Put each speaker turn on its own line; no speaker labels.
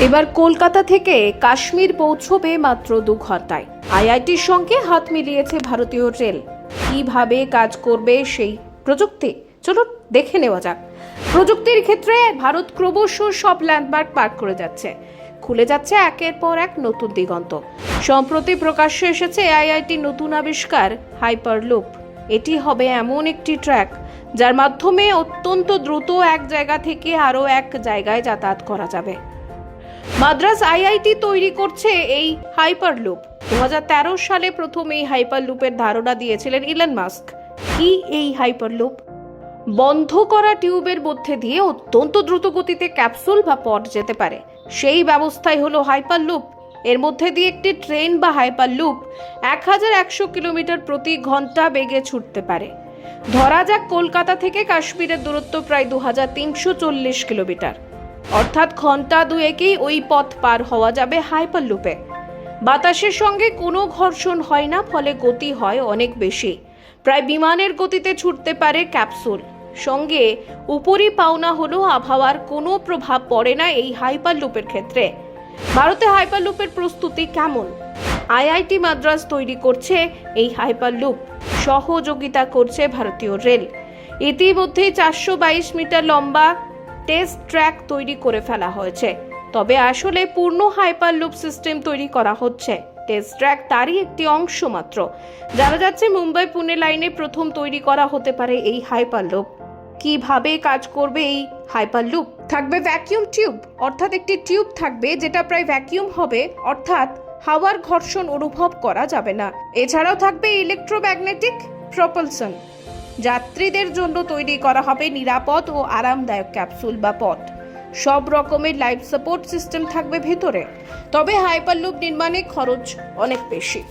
এবার কলকাতা থেকে কাশ্মীর পৌঁছবে মাত্র দু ঘন্টায়। আইআইটির সঙ্গে হাত মিলিয়েছে ভারতীয় রেল। কীভাবে কাজ করবে সেই প্রযুক্তি? চলুন দেখে নেওয়া যাক। প্রযুক্তির ক্ষেত্রে ভারত ক্রমশ সব ল্যান্ডমার্ক পার করে যাচ্ছে। খুলে যাচ্ছে একের পর এক নতুন দিগন্ত। সম্প্রতি প্রকাশ্যে এসেছে আইআইটি নতুন আবিষ্কার, হাইপারলুপ। এটি হবে এমন একটি ট্র্যাক, যার মাধ্যমে অত্যন্ত দ্রুত এক জায়গা থেকে আরও এক জায়গায় যাতায়াত করা যাবে। মাদ্রাজ আইআইটি তৈরি করছে এই হাইপারলুপ। দু হাজার তেরো সালে প্রথম এই হাইপারলুপের ধারণা দিয়েছিলেন ইলন মাস্ক। কি এই হাইপারলুপ? বন্ধ করা টিউবের মধ্যে দিয়ে অত্যন্ত দ্রুত গতিতে ক্যাপসুল বা পট যেতে পারে। সেই ব্যবস্থাই হলো হাইপারলুপ। এর মধ্যে দিয়ে একটি ট্রেন বা হাইপারলুপ এক হাজার একশো কিলোমিটার প্রতি ঘণ্টা বেগে ছুটতে পারে। ধরা যাক কলকাতা থেকে কাশ্মীরের দূরত্ব প্রায় দু হাজার তিনশো চল্লিশ কিলোমিটার। অর্থাৎ ঘণ্টা দুয়েকেই ওই পথ পার হওয়া যাবে হাইপারলুপে। বাতাসের সঙ্গে কোনো ঘর্ষণ হয় না, ফলে গতি হয় অনেক বেশি। প্রায় বিমানের গতিতে ছুটতে পারে ক্যাপসুল। সঙ্গে উপরি পাওনা হলো আবহাওয়ার কোনো প্রভাব পড়ে না এই হাইপারলুপের ক্ষেত্রে। ভারতে হাইপারলুপের প্রস্তুতি কেমন? আইআইটি মাদ্রাজ তৈরি করছে এই হাইপারলুপ। সহযোগিতা করছে ভারতীয় রেল। ইতিমধ্যেই চারশো বাইশ মিটার লম্বা টেস্ট ট্র্যাক তৈরি করে ফেলা হয়েছে। তবে আসলে পূর্ণ হাইপারলুপ সিস্টেম তৈরি করা হচ্ছে। টেস্ট ট্র্যাক তারই একটি অংশ মাত্র। জানা যাচ্ছে, মুম্বাই পুনে লাইনে প্রথম তৈরি করা হতে পারে এই হাইপারলুপ। কীভাবে কাজ করবে এই হাইপারলুপ? থাকবে ভ্যাকিউম টিউব, অর্থাৎ একটি টিউব থাকবে যেটা প্রায় ভ্যাকিউম হবে, অর্থাৎ হাওয়ার ঘর্ষণ অনুভব করা যাবে না। এছাড়াও থাকবে ইলেকট্রোম্যাগনেটিক প্রপালশন। যাত্রীদের জন্য তৈরি করা হবে নিরাপদ ও আরামদায়ক ক্যাপসুল বা পথ সব রকমের লাইফ সাপোর্ট সিস্টেম থাকবে ভেতরে। তবে হাইপারলুপ নির্মাণে খরচ অনেক বেশি।